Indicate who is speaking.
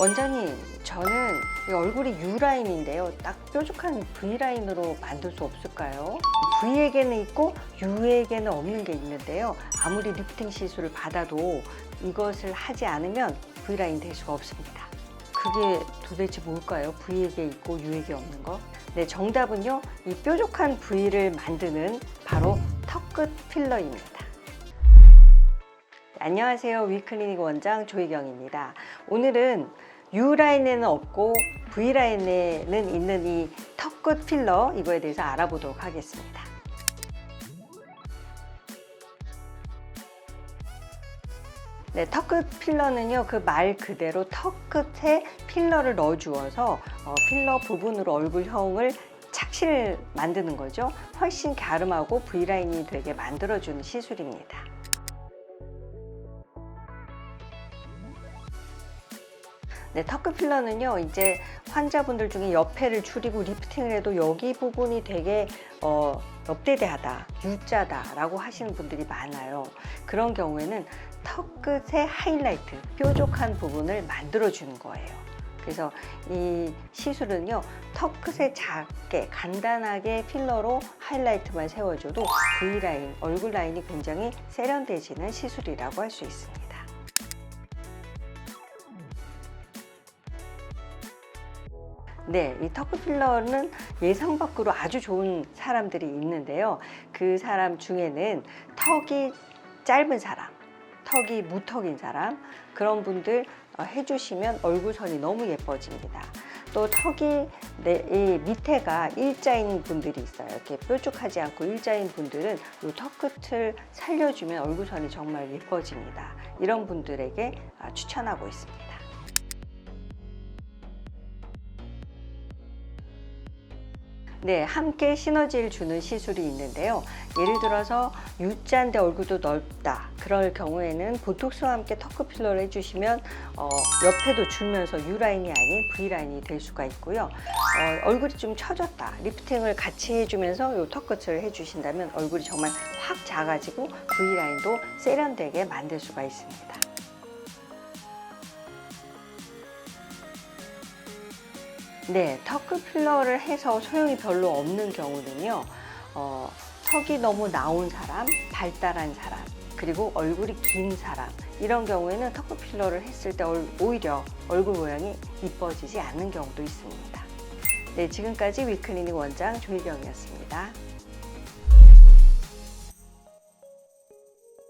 Speaker 1: 원장님, 저는 이 얼굴이 U라인인데요. 딱 뾰족한 V라인으로 만들 수 없을까요? V에게는 있고 U에게는 없는 게 있는데요. 아무리 리프팅 시술을 받아도 이것을 하지 않으면 V라인 될 수가 없습니다. 그게 도대체 뭘까요? V에게 있고 U에게 없는 거? 네, 정답은요. 이 뾰족한 V를 만드는 바로 턱끝 필러입니다. 안녕하세요. 위클리닉 원장 조희경입니다. 오늘은 U라인에는 없고 V라인에는 있는 이 턱끝 필러 이거에 대해서 알아보도록 하겠습니다. 네, 턱끝 필러는요, 그 말 그대로 턱끝에 필러를 넣어 주어서 어, 필러 부분으로 얼굴형을 착실 만드는 거죠. 훨씬 갸름하고 V라인이 되게 만들어주는 시술입니다. 네, 턱끝 필러는요, 이제 환자분들 중에 옆에를 줄이고 리프팅을 해도 여기 부분이 되게 어, 옆대대하다, U자다라고 하시는 분들이 많아요. 그런 경우에는 턱끝의 하이라이트, 뾰족한 부분을 만들어주는 거예요. 그래서 이 시술은요, 턱 끝에 작게, 간단하게 필러로 하이라이트만 세워줘도 V라인, 얼굴 라인이 굉장히 세련돼지는 시술이라고 할 수 있습니다. 네, 이 턱끝 필러는 예상 밖으로 아주 좋은 사람들이 있는데요. 그 사람 중에는 턱이 짧은 사람, 턱이 무턱인 사람, 그런 분들 어, 해주시면 얼굴선이 너무 예뻐집니다. 또 턱이 네, 이 밑에가 일자인 분들이 있어요. 이렇게 뾰족하지 않고 일자인 분들은 이 턱 끝을 살려주면 얼굴선이 정말 예뻐집니다. 이런 분들에게 아, 추천하고 있습니다. 네, 함께 시너지를 주는 시술이 있는데요. 예를 들어서 U자인데 얼굴도 넓다. 그럴 경우에는 보톡스와 함께 턱끝 필러를 해주시면 어, 옆에도 줄면서 U라인이 아닌 V라인이 될 수가 있고요. 어, 얼굴이 좀 처졌다. 리프팅을 같이 해주면서 이 턱끝을 해주신다면 얼굴이 정말 확 작아지고 V라인도 세련되게 만들 수가 있습니다. 네, 턱끝 필러를 해서 소용이 별로 없는 경우는요, 어, 턱이 너무 나온 사람, 발달한 사람, 그리고 얼굴이 긴 사람, 이런 경우에는 턱끝 필러를 했을 때 얼- 오히려 얼굴 모양이 이뻐지지 않는 경우도 있습니다. 네, 지금까지 위클리닉 원장 조희경이었습니다.